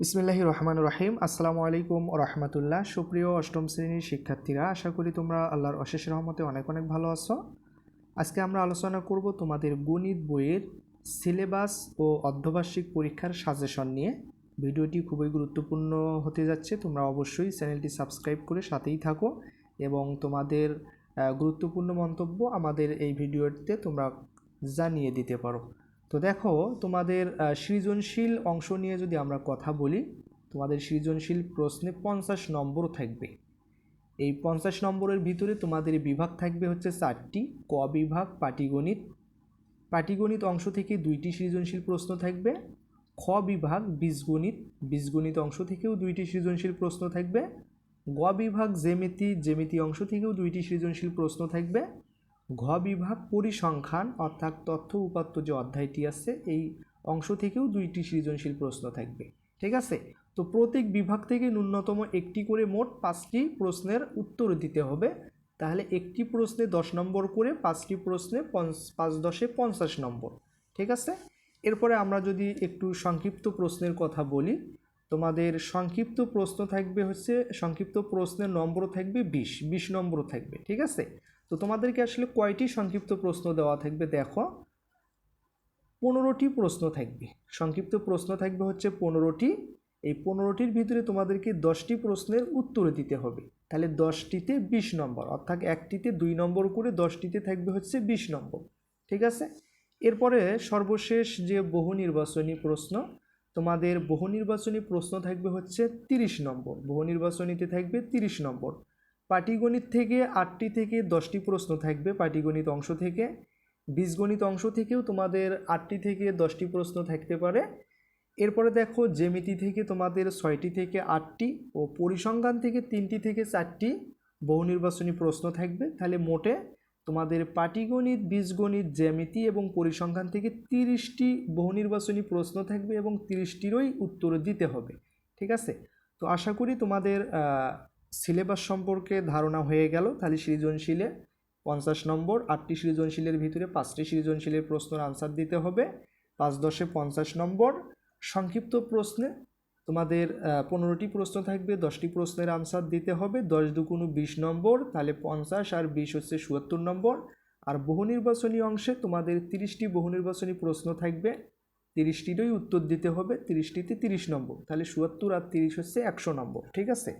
বিসমিল্লাহি রহমান রহিম। আসসালামু আলাইকুম রহমতুল্লাহ। সুপ্রিয় অষ্টম শ্রেণির শিক্ষার্থীরা, আশা করি তোমরা আল্লাহর অশেষ রহমতে অনেক অনেক ভালো আছো। আজকে আমরা আলোচনা করব তোমাদের গণিত বইয়ের সিলেবাস ও অর্ধবার্ষিক পরীক্ষার সাজেশন নিয়ে। ভিডিওটি খুবই গুরুত্বপূর্ণ হতে যাচ্ছে, তোমরা অবশ্যই চ্যানেলটি সাবস্ক্রাইব করে সাথেই থাকো এবং তোমাদের গুরুত্বপূর্ণ মন্তব্য আমাদের এই ভিডিওতে তোমরা জানিয়ে দিতে পারো। তো দেখো, তোমাদের সৃজনশীল অংশ নিয়ে যদি আমরা কথা বলি, তোমাদের সৃজনশীল প্রশ্নে পঞ্চাশ নম্বর থাকবে। এই পঞ্চাশ নম্বরের ভিতরে তোমাদের বিভাগ থাকবে হচ্ছে চারটি, ক বিভাগ, পাটিগণিত। পাটিগণিত অংশ থেকে দুইটি সৃজনশীল প্রশ্ন থাকবে, খ বিভাগ, বীজগণিত। বীজগণিত অংশ থেকেও দুইটি সৃজনশীল প্রশ্ন থাকবে, গ বিভাগ জেমিতি জ্যামিতি অংশ থেকেও দুইটি সৃজনশীল প্রশ্ন থাকবে ঘ বিভাগ পরিসংখ্যান, অর্থাৎ তথ্য উপাত্ত যে অধ্যায়টি আছে, এই অংশ থেকেও দুইটি সৃজনশীল প্রশ্ন থাকবে। ঠিক আছে? তো প্রত্যেক বিভাগ থেকে ন্যূনতম একটি করে মোট পাঁচটি প্রশ্নের উত্তর দিতে হবে। তাহলে একটি প্রশ্নে দশ নম্বর করে, পাঁচটি প্রশ্নে পাঁচ দশে পঞ্চাশ নম্বর। ঠিক আছে? এরপরে আমরা যদি একটু সংক্ষিপ্ত প্রশ্নের কথা বলি, তোমাদের সংক্ষিপ্ত প্রশ্ন থাকবে হচ্ছে, সংক্ষিপ্ত প্রশ্নের নম্বর থাকবে বিশ বিশ নম্বর থাকবে। ঠিক আছে? তো তোমাদেরকে আসলে কয়টি সংক্ষিপ্ত প্রশ্ন দেওয়া থাকবে দেখো? পনেরোটি প্রশ্ন থাকবে। সংক্ষিপ্ত প্রশ্ন থাকবে হচ্ছে পনেরোটি। এই পনেরোটির ভিতরে তোমাদেরকে দশটি প্রশ্নের উত্তর দিতে হবে। তাহলে দশটিতে বিশ নম্বর, অর্থাৎ একটিতে দুই নম্বর করে দশটিতে থাকবে হচ্ছে বিশ নম্বর। ঠিক আছে? এরপরে সর্বশেষ যে বহু নির্বাচনী প্রশ্ন, তোমাদের বহু নির্বাচনী প্রশ্ন থাকবে হচ্ছে তিরিশ নম্বর। বহু নির্বাচনীতে থাকবে তিরিশ নম্বর। পাটিগণিত থেকে আটটি থেকে দশটি প্রশ্ন থাকবে পাটিগণিত অংশ থেকে। বীজগণিত অংশ থেকেও তোমাদের আটটি থেকে দশটি প্রশ্ন থাকতে পারে। এরপরে দেখো জ্যামিতি থেকে তোমাদের ছয়টি থেকে আটটি ও পরিসংখ্যান থেকে তিনটি থেকে চারটি বহু নির্বাচনী প্রশ্ন থাকবে। তাহলে মোটে তোমাদের পাটিগণিত, বীজগণিত, জ্যামিতি এবং পরিসংখ্যান থেকে তিরিশটি বহু নির্বাচনী প্রশ্ন থাকবে এবং তিরিশটিরই উত্তর দিতে হবে। ঠিক আছে? তো আশা করি তোমাদের সিলেবাস সম্পর্কে ধারণা হয়ে গেল তাহলে সৃজনশীলে পঞ্চাশ নম্বর, আটটি সৃজনশীলের ভিতরে পাঁচটি সৃজনশীলের প্রশ্নের আনসার দিতে হবে। পাঁচ দশে পঞ্চাশ নম্বর, সংক্ষিপ্ত প্রশ্নে তোমাদের পনেরোটি প্রশ্ন থাকবে, দশটি প্রশ্নের আনসার দিতে হবে। দশ দুগুণু বিশ নম্বর, তাহলে পঞ্চাশ আর বিশ হচ্ছে সুয়াত্তর নম্বর। আর বহু নির্বাচনী অংশে তোমাদের তিরিশটি বহু নির্বাচনী প্রশ্ন থাকবে, তিরিশটিরই উত্তর দিতে হবে, তিরিশটিতে তিরিশ নম্বর, তাহলে চুয়াত্তর আর তিরিশ হচ্ছে একশো নম্বর, ঠিক আছে?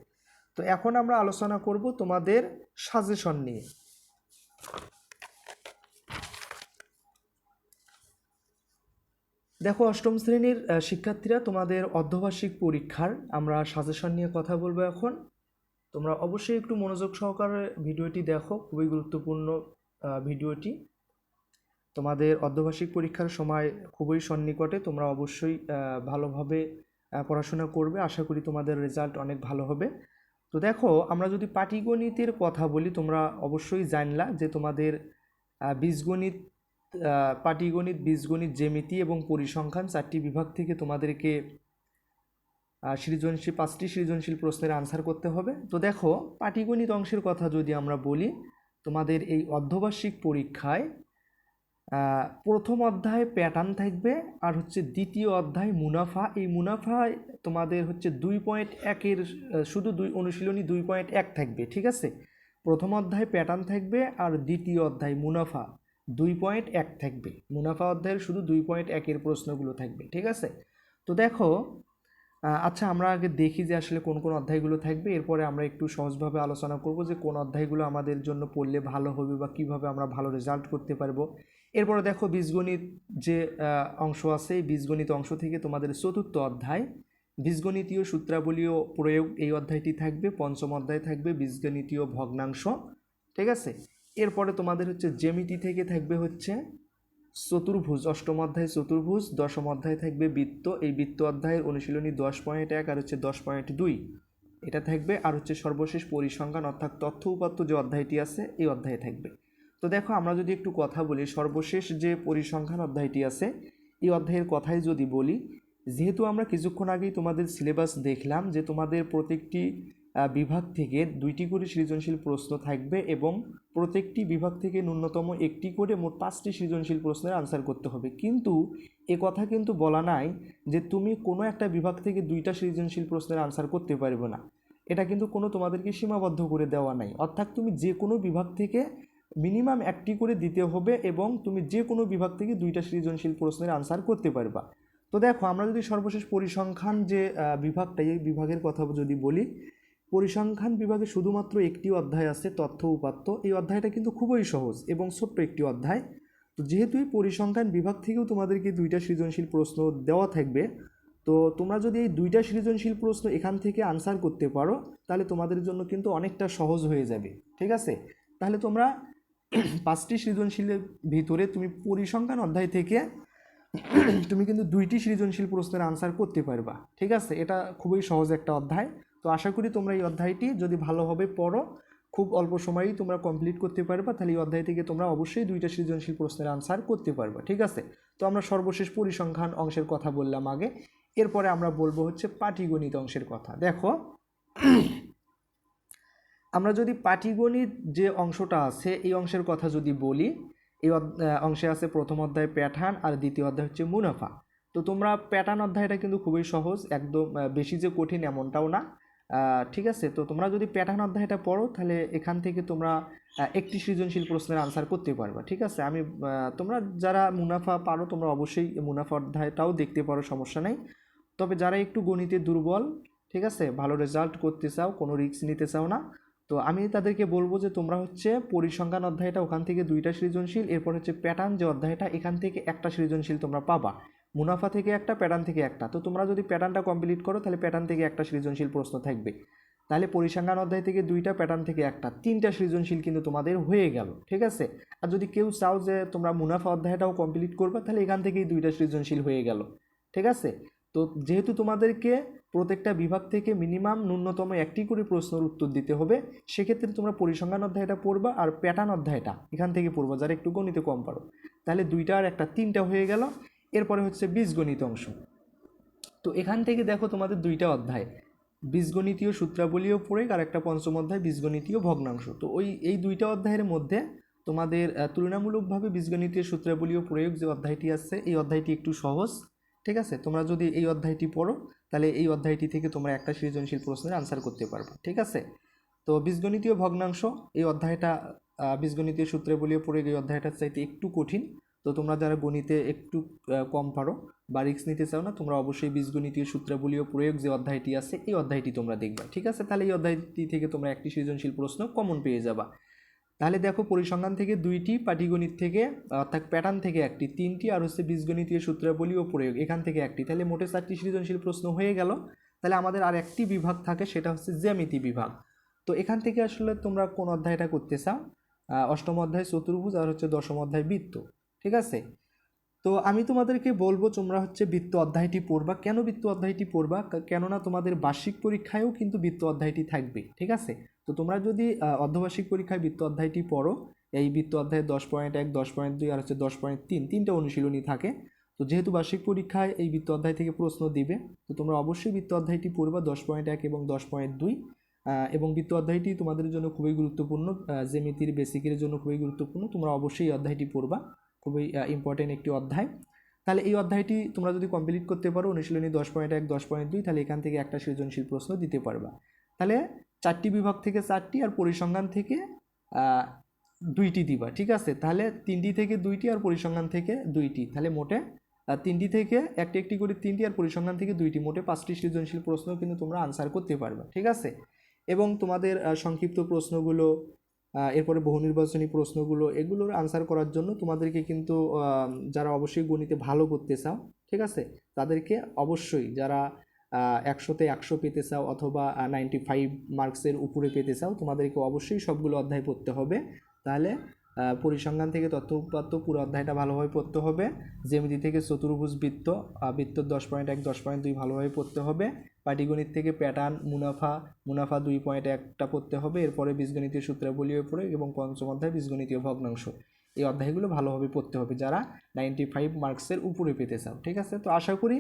তো এখন আমরা আলোচনা করব তোমাদের সাজেশন নিয়ে। দেখো, অষ্টম শ্রেণির শিক্ষার্থীরা তোমাদের অর্ধবার্ষিক পরীক্ষার আমরা সাজেশন নিয়ে কথা বলব এখন। তোমরা অবশ্যই একটু মনোযোগ সহকারে ভিডিওটি দেখো, খুবই গুরুত্বপূর্ণ ভিডিওটি। তোমাদের অর্ধবার্ষিক পরীক্ষার সময় খুবই সন্নিকটে তোমরা অবশ্যই ভালোভাবে পড়াশোনা করবে। আশা করি তোমাদের রেজাল্ট অনেক ভালো হবে। তো দেখো, আমরা যদি পাটিগণিতের কথা বলি, তোমরা অবশ্যই জানলা যে তোমাদের বীজগণিত পাটিগণিত, বীজগণিত জ্যামিতি এবং পরিসংখ্যান চারটি বিভাগ থেকে তোমাদেরকে সৃজনশীল, পাঁচটি সৃজনশীল প্রশ্নের আনসার করতে হবে। তো দেখো, পাটিগণিত অংশের কথা যদি আমরা বলি, তোমাদের এই অর্ধবার্ষিক পরীক্ষায় প্রথম অধ্যায় প্যাটার্ন থাকবে আর হচ্ছে দ্বিতীয় অধ্যায় মুনাফা। এই মুনাফায় তোমাদের হচ্ছে দুই পয়েন্ট একের শুধু দুই অনুশীলনী দুই পয়েন্ট এক থাকবে, ঠিক আছে? প্রথম অধ্যায় প্যাটার্ন থাকবে আর দ্বিতীয় অধ্যায় মুনাফা দুই পয়েন্ট এক থাকবে। মুনাফা অধ্যায়ের শুধু দুই পয়েন্ট একের প্রশ্নগুলো থাকবে, ঠিক আছে? তো দেখো আচ্ছা আমরা আগে দেখি যে আসলে কোন কোন অধ্যায়গুলো থাকবে, এরপরে আমরা একটু সহজভাবে আলোচনা করব যে কোন অধ্যায়গুলো আমাদের জন্য পড়লে ভালো হবে বা কীভাবে আমরা ভালো রেজাল্ট করতে পারব। এরপরে দেখো বীজগণিত যে অংশ আছে, এই বীজগণিত অংশ থেকে তোমাদের চতুর্থ অধ্যায়। বীজগণিতীয় সূত্রাবলীয় প্রয়োগ এই অধ্যায়টি থাকবে, পঞ্চম অধ্যায় থাকবে, বীজগণিতীয় ভগ্নাংশ, ঠিক আছে? এরপরে তোমাদের হচ্ছে জেমিটি থেকে থাকবে হচ্ছে চতুর্ভুজ, অষ্টম অধ্যায় চতুর্ভুজ, দশম অধ্যায় থাকবে বৃত্ত। এই বৃত্ত অধ্যায়ের অনুশীলনী দশ পয়েন্ট এক আর হচ্ছে দশ পয়েন্ট দুই। এটা থাকবে, আর হচ্ছে সর্বশেষ পরিসংখ্যান অর্থাৎ তথ্য উপাত্ত যে অধ্যায়টি আছে, এই অধ্যায়ে থাকবে। তো দেখো, আমরা যদি একটু কথা বলি, সর্বশেষ যে পরিসংখ্যান অধ্যায়টি আছে, এই অধ্যায়ের কথাই যদি বলি, যেহেতু আমরা কিছুক্ষণ আগেই তোমাদের সিলেবাস দেখলাম যে তোমাদের প্রত্যেকটি বিভাগ থেকে দুইটি করে সৃজনশীল প্রশ্ন থাকবে এবং প্রত্যেকটি বিভাগ থেকে ন্যূনতম একটি করে মোট পাঁচটি সৃজনশীল প্রশ্নের আনসার করতে হবে। কিন্তু এ কথা কিন্তু বলা নাই যে তুমি কোনো একটা বিভাগ থেকে দুইটা সৃজনশীল প্রশ্নের আনসার করতে পারবে না। এটা কিন্তু কোনো তোমাদেরকে সীমাবদ্ধ করে দেওয়া নাই। অর্থাৎ তুমি যে কোনো বিভাগ থেকে মিনিমাম একটি করে দিতে হবে এবং তুমি যে কোনো বিভাগ থেকে দুইটা সৃজনশীল প্রশ্নের আনসার করতে পারবা। তো দেখো, আমরা যদি সর্বশেষ পরিসংখ্যান যে বিভাগটা, এই বিভাগের কথা যদি বলি, পরিসংখ্যান বিভাগে শুধুমাত্র একটি অধ্যায় আছে, তথ্য উপাত্ত। এই অধ্যায়টা কিন্তু খুবই সহজ এবং ছোট্ট একটি অধ্যায়। তো যেহেতু এই পরিসংখ্যান বিভাগ থেকেও তোমাদেরকে দুইটা সৃজনশীল প্রশ্ন দেওয়া থাকবে, তো তোমরা যদি এই দুইটা সৃজনশীল প্রশ্ন এখান থেকে আনসার করতে পারো, তাহলে তোমাদের জন্য কিন্তু অনেকটা সহজ হয়ে যাবে। ঠিক আছে? তাহলে তোমরা পাঁচটি সৃজনশীলের ভিতরে তুমি পরিসংখ্যান অধ্যায় থেকে তুমি কিন্তু দুইটি সৃজনশীল প্রশ্নের আনসার করতে পারবা। ঠিক আছে? এটা খুবই সহজ একটা অধ্যায়। তো আশা করি তোমরা এই অধ্যায়টি যদি ভালোভাবে পড়ো, খুব অল্প সময়েই তোমরা কমপ্লিট করতে পারবা, তাহলে এই অধ্যায় থেকে তোমরা অবশ্যই দুইটা সৃজনশীল প্রশ্নের আনসার করতে পারবা। ঠিক আছে? তো আমরা সর্বশেষ পরিসংখ্যান অংশের কথা বললাম আগে। এরপরে আমরা বলব হচ্ছে পাটিগণিত অংশের কথা। দেখো আমরা যদি পাটিগণিত যে অংশটা আছে, এই অংশের কথা যদি বলি, এই অংশে আছে প্রথম অধ্যায় প্যাঠান আর দ্বিতীয় অধ্যায় হচ্ছে মুনাফা। তো তোমরা প্যাটার্ন অধ্যায়টা কিন্তু খুবই সহজ, একদম বেশি যে কঠিন এমনটাও না। ঠিক আছে? তো তোমরা যদি প্যাটার্ন অধ্যায়টা পড়ো, তাহলে এখান থেকে তোমরা একটি সৃজনশীল প্রশ্নের আনসার করতে পারবে, ঠিক আছে? আমি তোমরা যারা মুনাফা পারো, তোমরা অবশ্যই মুনাফা অধ্যায়টাও দেখতে পারো, সমস্যা নেই। তবে যারা একটু গণিতে দুর্বল, ঠিক আছে? ভালো রেজাল্ট করতে চাও, কোনো রিস্ক নিতে চাও না তো আমি তাদেরকে বলব যে তোমরা হচ্ছে পরিসংখ্যান অধ্যায়টা ওখান থেকে দুইটা সৃজনশীল, এরপর হচ্ছে প্যাটার্ন যে অধ্যায়টা, এখান থেকে একটা সৃজনশীল তোমরা পাবা। মুনাফা থেকে একটা প্যাটার্ন থেকে একটা। তো তোমরা যদি প্যাটার্নটা কমপ্লিট করো, তাহলে প্যাটার্ন থেকে একটা সৃজনশীল প্রশ্ন থাকবে। তাহলে পরিসংখ্যান অধ্যায় থেকে দুইটা প্যাটার্ন থেকে একটা। তিনটা সৃজনশীল কিন্তু তোমাদের হয়ে গেল, ঠিক আছে? আর যদি কেউ চাও যে তোমরা মুনাফা অধ্যায়টাও কমপ্লিট করবে, তাহলে এখান থেকেই দুইটা সৃজনশীল হয়ে গেল, ঠিক আছে? তো যেহেতু তোমাদেরকে প্রত্যেকটা বিভাগ থেকে মিনিমাম ন্যূনতম একটি করে প্রশ্নের উত্তর দিতে হবে। সেক্ষেত্রে তোমরা পরিসংখ্যান অধ্যায়টা পড়বা আর প্যাটার্ন অধ্যায়টা এখান থেকে পড়বা, যারা একটু গণিতে কম পারো। তাহলে দুইটা আর একটা তিনটা হয়ে গেল। এরপরে হচ্ছে বীজগণিত অংশ। তো এখান থেকে দেখো তোমাদের দুইটা অধ্যায়। বীজগণিতীয় সূত্রাবলীও প্রয়োগ আর একটা পঞ্চম অধ্যায় বীজগণিতীয় ভগ্নাংশ। তো ওই, এই দুইটা অধ্যায়ের মধ্যে তোমাদের তুলনামূলকভাবে বীজগণিতীয় সূত্রাবলীয় প্রয়োগ যে অধ্যায়টি আছে এই অধ্যায়টি একটু সহজ, ঠিক আছে? তোমরা যদি এই অধ্যায়টি পড়ো তাহলে এই অধ্যায়টি থেকে তোমরা একটা সৃজনশীল প্রশ্নের আনসার করতে পারবে, ঠিক আছে? তো বীজগণিতীয় ভগ্নাংশ, এই অধ্যায়টা বীজগণিতীয় বীজগণিতীয় সূত্রাবলীয় প্রয়োগ এই অধ্যায়টার চাইতে একটু কঠিন। তো তোমরা যারা গণিতে একটু কম পারো বা রিক্স নিতে চাও না, তোমরা অবশ্যই বীজগণিতীয় সূত্রাবলীয় প্রয়োগ যে অধ্যায়টি আছে, এই অধ্যায়টি তোমরা দেখবে, ঠিক আছে? তাহলে এই অধ্যায়টি থেকে তোমরা একটি সৃজনশীল প্রশ্ন কমন পেয়ে যাবা। তাহলে দেখো পরিসংখ্যান থেকে দুইটি, পাটিগণিত থেকে, অর্থাৎ প্যাটার্ন থেকে একটি, তিনটি, আর হচ্ছে বীজগণিতীয় সূত্রাবলী ও প্রয়োগ এখান থেকে একটি। তাহলে মোটে চারটি সৃজনশীল প্রশ্ন হয়ে গেল। তাহলে আমাদের আর একটি বিভাগ থাকে, সেটা হচ্ছে জ্যামিতি বিভাগ। তো এখান থেকে আসলে তোমরা কোন অধ্যায়টা করতে চাও? অষ্টম অধ্যায় চতুর্ভুজ আর হচ্ছে দশম অধ্যায় বৃত্ত। ঠিক আছে? তো আমি তোমাদেরকে বলব, তোমরা হচ্ছে বৃত্ত অধ্যায়টি পড়বা। কেন বৃত্ত অধ্যায়টি পড়বা? কেননা তোমাদের বার্ষিক পরীক্ষায়ও কিন্তু বৃত্ত অধ্যায়টি থাকবে। ঠিক আছে? তো তোমরা যদি অর্ধবার্ষিক পরীক্ষায় বৃত্ত অধ্যায়টি পড়ো, এই বৃত্ত অধ্যায়ে দশ পয়েন্ট এক, দশ পয়েন্ট দুই আর হচ্ছে দশ পয়েন্ট তিন, তিনটা অনুশীলনী থাকে। তো যেহেতু বার্ষিক পরীক্ষায় এই বৃত্ত অধ্যায় থেকে প্রশ্ন দিবে, তো তোমরা অবশ্যই বৃত্ত অধ্যায়টি পড়বা দশ পয়েন্ট এক এবং দশ পয়েন্ট দুই। এবং বৃত্ত অধ্যায়টি তোমাদের জন্য খুবই গুরুত্বপূর্ণ জেমিতির বেসিকের জন্য খুবই গুরুত্বপূর্ণ। তোমরা অবশ্যই অধ্যায়টি পড়বা, খুবই ইম্পর্টেন্ট একটি অধ্যায়। তাহলে এই অধ্যায়টি তোমরা যদি কমপ্লিট করতে পারো, অনুশীলনী দশ পয়েন্ট এক, দশ পয়েন্ট দুই, তাহলে এখান থেকে একটা সৃজনশীল প্রশ্ন দিতে পারবা। তাহলে চারটি বিভাগ থেকে চারটি আর পরিসংখ্যান থেকে দুইটি দিবা, ঠিক আছে? তাহলে তিনটি থেকে দুইটি আর পরিসংখ্যান থেকে দুইটি। তাহলে মোটে তিনটি থেকে একটি একটি করে তিনটি আর পরিসংখ্যান থেকে দুইটি। মোটে পাঁচটি সৃজনশীল প্রশ্ন কিন্তু তোমরা আনসার করতে পারবে, ঠিক আছে? এবং তোমাদের সংক্ষিপ্ত প্রশ্নগুলো এরপরে বহু নির্বাচনী প্রশ্নগুলো, এগুলোর আনসার করার জন্য তোমাদেরকে কিন্তু যারা অবশ্যই গণিতে ভালো করতে চাও, ঠিক আছে? তাদেরকে অবশ্যই যারা একশোতে একশো পেতে চাও অথবা নাইনটি ফাইভ মার্কসের উপরে পেতে চাও, তোমাদেরকে অবশ্যই সবগুলো অধ্যায় পড়তে হবে। তাহলে পরিসংখ্যান থেকে তথ্য উপাত্ত পুরো অধ্যায়টা ভালোভাবে পড়তে হবে। জ্যামিতি থেকে চতুর্ভুজ বৃত্ত বৃত্ত দশ পয়েন্ট এক, দশ পয়েন্ট দুই ভালোভাবে পড়তে হবে। পাটিগণিত থেকে প্যাটার্ন মুনাফা মুনাফা দুই পয়েন্ট একটা পড়তে হবে। এরপরে বীজগণিতীয় সূত্রাবলীয় পড়ে এবং পঞ্চম অধ্যায় বীজগণিতীয় ভগ্নাংশ। এই অধ্যায়গুলো ভালোভাবে পড়তে হবে যারা নাইনটি ফাইভ মার্কসের উপরে পেতে চাও, ঠিক আছে? তো আশা করি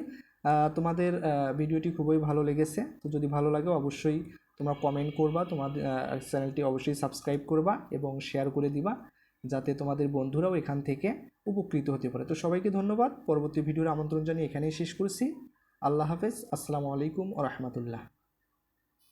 তোমাদের ভিডিওটি খুবই ভালো লেগেছে। তো যদি ভালো লাগে, অবশ্যই তোমরা কমেন্ট করবা, তোমাদের চ্যানেলটি অবশ্যই সাবস্ক্রাইব করবা এবং শেয়ার করে দিবা, যাতে তোমাদের বন্ধুরাও এখান থেকে উপকৃত হতে পারে। তো সবাইকে ধন্যবাদ। পরবর্তী ভিডিওর আমন্ত্রণ জানিয়ে এখানেই শেষ করছি। আল্লাহ হাফেজ। আসসালামু আলাইকুম ও রহমতুল্লাহ।